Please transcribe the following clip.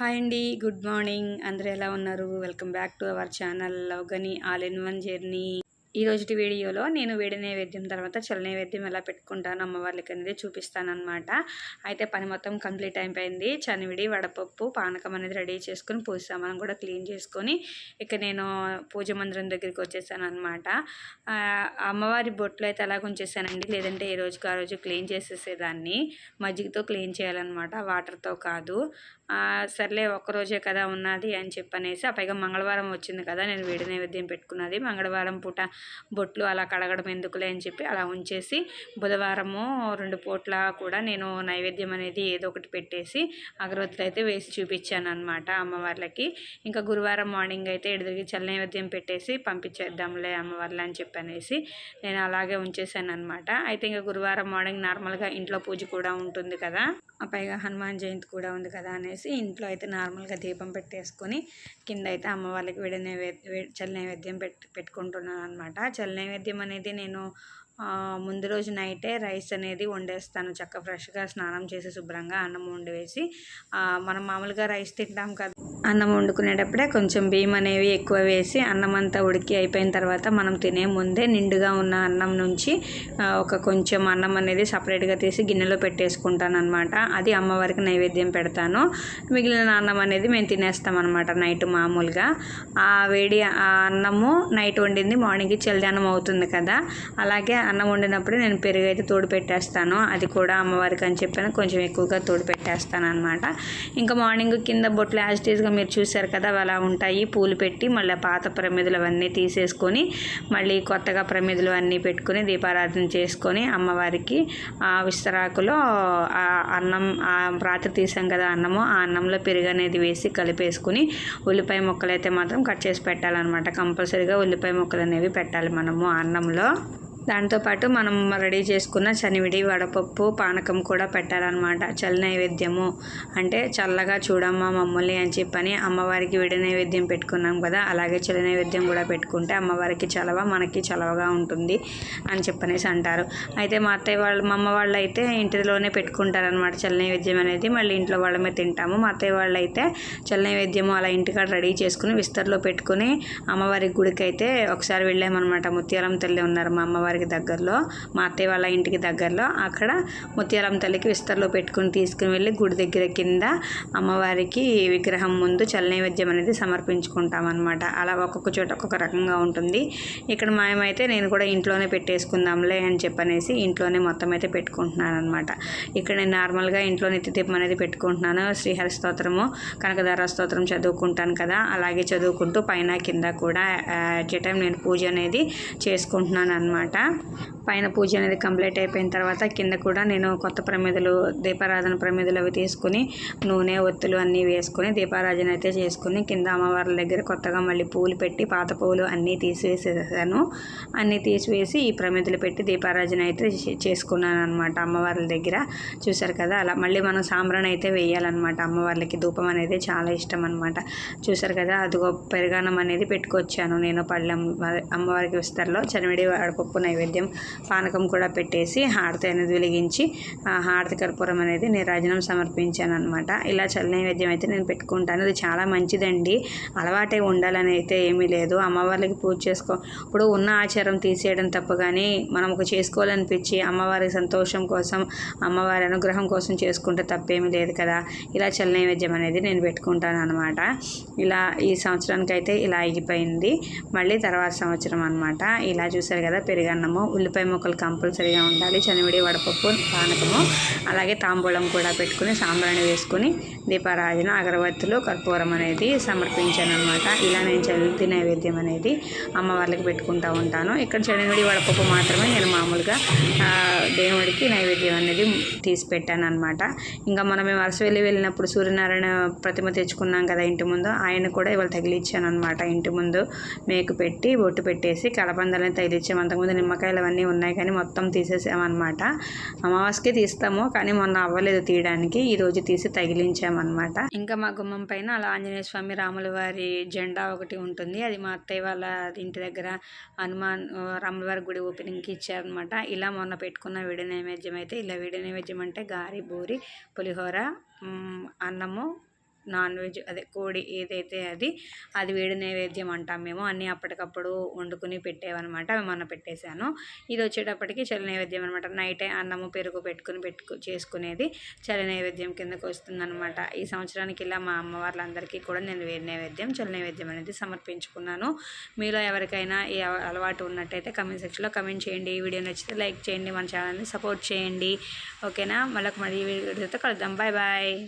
Hi అండి good morning. అందరూ ఎలా ఉన్నారు? Welcome back to our channel లవ్గని all in one journey. ఈ రోజుటి వీడియోలో నేను వేడి నైవేద్యం తర్వాత చల్ల నైవేద్యం ఎలా పెట్టుకుంటాను అమ్మవార్లకి అనేది చూపిస్తానమాట అయితే పని మొత్తం కంప్లీట్ అయిపోయింది. చనివిడి వడపప్పు పానకం అనేది రెడీ చేసుకొని పూజ సామాన్ కూడా క్లీన్ చేసుకొని ఇక నేను పూజ మందిరం దగ్గరికి వచ్చేసాను అనమాట అమ్మవారి బొట్లు అయితే అలా ఉంచేసానండి లేదంటే ఏ రోజుకి ఆ రోజు క్లీన్ చేసేసేదాన్ని. మజ్జిగతో క్లీన్ చేయాలన్నమాట. వాటర్తో కాదు. సర్లే ఒక్కరోజే కదా ఉన్నది అని చెప్పనేసి ఆ పైగా మంగళవారం వచ్చింది కదా నేను వేడి నైవేద్యం పెట్టుకున్నది. మంగళవారం పూట బొట్లు అలా కడగడం ఎందుకులే అని చెప్పి అలా ఉంచేసి బుధవారము రెండు పూట్ల కూడా నేను నైవేద్యం అనేది ఏదో ఒకటి పెట్టేసి అగరవత్తులు అయితే వేసి చూపించాను అనమాట అమ్మవార్లకి. ఇంకా గురువారం మార్నింగ్ అయితే ఎదురుకి చల్ల నైవేద్యం పెట్టేసి పంపించేద్దాంలే అమ్మవార్లు అని చెప్పనేసి నేను అలాగే ఉంచేసాను అనమాట అయితే ఇంకా గురువారం మార్నింగ్ నార్మల్గా ఇంట్లో పూజ కూడా ఉంటుంది కదా. పైగా హనుమాన్ జయంతి కూడా ఉంది కదా అనేసి ఇంట్లో అయితే నార్మల్గా దీపం పెట్టేసుకొని కింద అయితే అమ్మవార్లకి విడి నైవేద్యం చల్ల నైవేద్యం పెట్ పెట్టుకుంటున్నాను అనమాట చల్ల నైవేద్యం అనేది నేను ముందు రోజు నైటే రైస్ అనేది వండేస్తాను. చక్క ఫ్రెష్గా స్నానం చేసి శుభ్రంగా అన్నం వండి వేసి మనం మామూలుగా రైస్ తింటాం కదా. అన్నం వండుకునేటప్పుడే కొంచెం బియ్యం అనేవి ఎక్కువ వేసి అన్నం అంతా ఉడికి అయిపోయిన తర్వాత మనం తినే ముందే నిండుగా ఉన్న అన్నం నుంచి ఒక కొంచెం అన్నం అనేది సపరేట్గా తీసి గిన్నెలో పెట్టేసుకుంటాను అనమాట అది అమ్మవారికి నైవేద్యం పెడతాను. మిగిలిన అన్నం అనేది మేము తినేస్తాం అనమాట నైట్ మామూలుగా. ఆ వేడి ఆ అన్నము నైట్ వండింది మార్నింగ్కి చల్దానం అవుతుంది కదా. అలాగే అన్నం వండినప్పుడు నేను పెరుగు అయితే తోడు పెట్టేస్తాను అది కూడా అమ్మవారికి అని చెప్పాను. కొంచెం ఎక్కువగా తోడు పెట్టేస్తాను అనమాట ఇంకా మార్నింగ్ కింద బొట్లు యాజ్ టీజ్గా మీరు చూసారు కదా అవి అలా ఉంటాయి. పూలు పెట్టి మళ్ళీ పాత ప్రమిదలు అవన్నీ తీసేసుకొని మళ్ళీ కొత్తగా ప్రమిదలు అన్నీ పెట్టుకొని దీపారాధన చేసుకొని అమ్మవారికి ఆ విస్తరాకులో ఆ అన్నం ఆ రాత్రి తీసాం కదా అన్నము ఆ అన్నంలో పెరుగు అనేది వేసి కలిపేసుకుని ఉల్లిపాయ ముక్కలు అయితే మాత్రం కట్ చేసి పెట్టాలన్నమాట. కంపల్సరీగా ఉల్లిపాయ ముక్కలు అనేవి పెట్టాలి మనము అన్నంలో. దాంతోపాటు మనం రెడీ చేసుకున్న చనివిడి వడపప్పు పానకం కూడా పెట్టాలన్నమాట. చల్ల నైవేద్యము. అంటే చల్లగా చూడమ్మా మమ్మల్ని అని చెప్పని అమ్మవారికి విడి నైవేద్యం పెట్టుకున్నాం కదా అలాగే చల్ల నైవేద్యం కూడా పెట్టుకుంటే అమ్మవారికి చలవ మనకి చలవగా ఉంటుంది అని చెప్పనేసి అంటారు. అయితే మా అత్తయ్య వాళ్ళు మా అమ్మ వాళ్ళు అయితే ఇంటిలోనే పెట్టుకుంటారనమాట చల్ల నైవేద్యం అనేది. మళ్ళీ ఇంట్లో వాళ్ళమే తింటాము. మా అత్తయ్య వాళ్ళు అయితే చల్ల నైవేద్యము అలా ఇంటికాడ రెడీ చేసుకుని విస్తర్లో పెట్టుకుని అమ్మవారి గుడికి అయితే ఒకసారి వెళ్ళామన్నమాట. ముత్యాలం తల్లి ఉన్నారు మా అమ్మవారి. అమ్మవారికి దగ్గరలో మా అత్తయ్య వాళ్ళ ఇంటికి దగ్గరలో అక్కడ ముత్యాలమ్మ తల్లికి విస్తరలో పెట్టుకుని తీసుకుని వెళ్ళి గుడి దగ్గర కింద అమ్మవారికి విగ్రహం ముందు చల్ల నైవేద్యం అనేది సమర్పించుకుంటాం అనమాట అలా ఒక్కొక్క చోట ఒక్కొక్క రకంగా ఉంటుంది. ఇక్కడ మాయమైతే నేను కూడా ఇంట్లోనే పెట్టేసుకుందాంలే అని చెప్పనేసి ఇంట్లోనే మొత్తం అయితే పెట్టుకుంటున్నాను అనమాట ఇక్కడ నేను నార్మల్గా ఇంట్లో నిత్యదీపం అనేది పెట్టుకుంటున్నాను. శ్రీహరి స్తోత్రము కనకధార స్తోత్రం చదువుకుంటాను కదా. అలాగే చదువుకుంటూ పైన కింద కూడా అట్ టైం నేను పూజ అనేది చేసుకుంటున్నాను అనమాట Th పైన పూజ అనేది కంప్లీట్ అయిపోయిన తర్వాత కింద కూడా నేను కొత్త ప్రమిదలు దీపారాధన ప్రమిదలు అవి తీసుకుని నూనె ఒత్తులు అన్నీ వేసుకొని దీపారాధన అయితే చేసుకుని కింద అమ్మవార్ల దగ్గర కొత్తగా మళ్ళీ పూలు పెట్టి పాత పూలు అన్నీ తీసివేసేసాను. అన్నీ తీసివేసి ఈ ప్రమిదలు పెట్టి దీపారాధన అయితే చే- చేసుకున్నాను అనమాట అమ్మవార్ల దగ్గర. చూసారు కదా అలా మళ్ళీ మనం సాంబ్రాణి అయితే వేయాలన్నమాట అమ్మవార్లకి. ధూపం అనేది చాలా ఇష్టం అనమాట చూసారు కదా అదిగో పెరుగానం అనేది పెట్టుకొచ్చాను నేను పళ్ళెం అమ్మవారికి విస్తరలో చనివిడి వడపప్పు నైవేద్యం పానకం కూడా పెట్టేసి హారతి అనేది వెలిగించి ఆ హారతి కర్పూరం అనేది నిరాజనం సమర్పించాను అనమాట ఇలా చల్ల నైవేద్యం అయితే నేను పెట్టుకుంటాను. అది చాలా మంచిదండి. అలవాటే ఉండాలని అయితే ఏమీ లేదు. అమ్మవార్లకి పూజ చేసుకో ఇప్పుడు ఉన్న ఆచారం తీసేయడం తప్ప కానీ మనం ఒక చేసుకోవాలనిపించి అమ్మవారి సంతోషం కోసం అమ్మవారి అనుగ్రహం కోసం చేసుకుంటే తప్పేమీ లేదు కదా. ఇలా చల్ల నైవేద్యం అనేది నేను పెట్టుకుంటాను అనమాట ఇలా ఈ సంవత్సరానికి అయితే ఇలా అయిపోయింది. మళ్ళీ తర్వాత సంవత్సరం అనమాట ఇలా చూసారు కదా పెరుగన్నము ఉల్లిపాయ ముక్కలు కంపల్సరీగా ఉండాలి. చనివిడి వడపప్పు పానకము అలాగే తాంబూలం కూడా పెట్టుకుని సాంబ్రాన్ని వేసుకుని దీపారాజన అగరబత్తులు కర్పూరం అనేది సమర్పించాను అనమాట ఇలా నేను చదువుతి నైవేద్యం అనేది అమ్మవార్లకి పెట్టుకుంటూ ఉంటాను. ఇక్కడ చనివిడి వడపప్పు మాత్రమే నేను మామూలుగా దేవుడికి నైవేద్యం అనేది తీసి పెట్టాను అనమాట ఇంకా మనం మేము వెళ్ళి వెళ్ళినప్పుడు సూర్యనారాయణ ప్రతిమ తెచ్చుకున్నాం కదా ఇంటి ముందు ఆయన కూడా ఇవాళ తగిలిచ్చాను అనమాట ఇంటి ముందు మేకు పెట్టి బొట్టు పెట్టేసి కలబందలని తగిలిచ్చాము అంతకుముందు నిమ్మకాయలు అవన్నీ ఉన్నాయి కానీ మొత్తం తీసేసామన్నమాట. అమావాస్యకి తీస్తాము కానీ మొన్న అవ్వలేదు తీయడానికి. ఈరోజు తీసి తగిలించామన్నమాట. ఇంకా మా గుమ్మం పైన అలా ఆంజనేయ స్వామి రాముల వారి జెండా ఒకటి ఉంటుంది. అది మా అత్తయ్య వాళ్ళ ఇంటి దగ్గర హనుమాన్ రాముల వారి గుడి ఓపెనింగ్కి ఇచ్చారనమాట ఇలా మొన్న పెట్టుకున్న విడి నైవేద్యం అయితే ఇలా విడి నైవేద్యం అంటే గారి బూరి పులిహోర అన్నము నాన్ వెజ్ అదే కోడి ఏదైతే అది అది వేడి నైవేద్యం అంటాం మేము. అన్నీ అప్పటికప్పుడు వండుకుని పెట్టేవన్నమాట. అవి మొన్న పెట్టేశాను. ఇది వచ్చేటప్పటికి చలి నైవేద్యం అనమాట నైటే అన్నము పెరుగు పెట్టుకుని పెట్టుకు చేసుకునేది చలి నైవేద్యం కిందకు వస్తుందన్నమాట. ఈ సంవత్సరానికి ఇలా మా అమ్మ వాళ్ళందరికీ కూడా నేను వేడి నైవేద్యం చలి నైవేద్యం అనేది సమర్పించుకున్నాను. మీలో ఎవరికైనా ఈ అలవాటు ఉన్నట్టయితే కమెంట్ సెక్షన్లో కమెంట్ చేయండి. ఈ వీడియో నచ్చితే లైక్ చేయండి మన ఛానల్ని సపోర్ట్ చేయండి. ఓకేనా? మళ్ళీ మళ్ళీ వీడియోతో కలుద్దాం. Bye bye.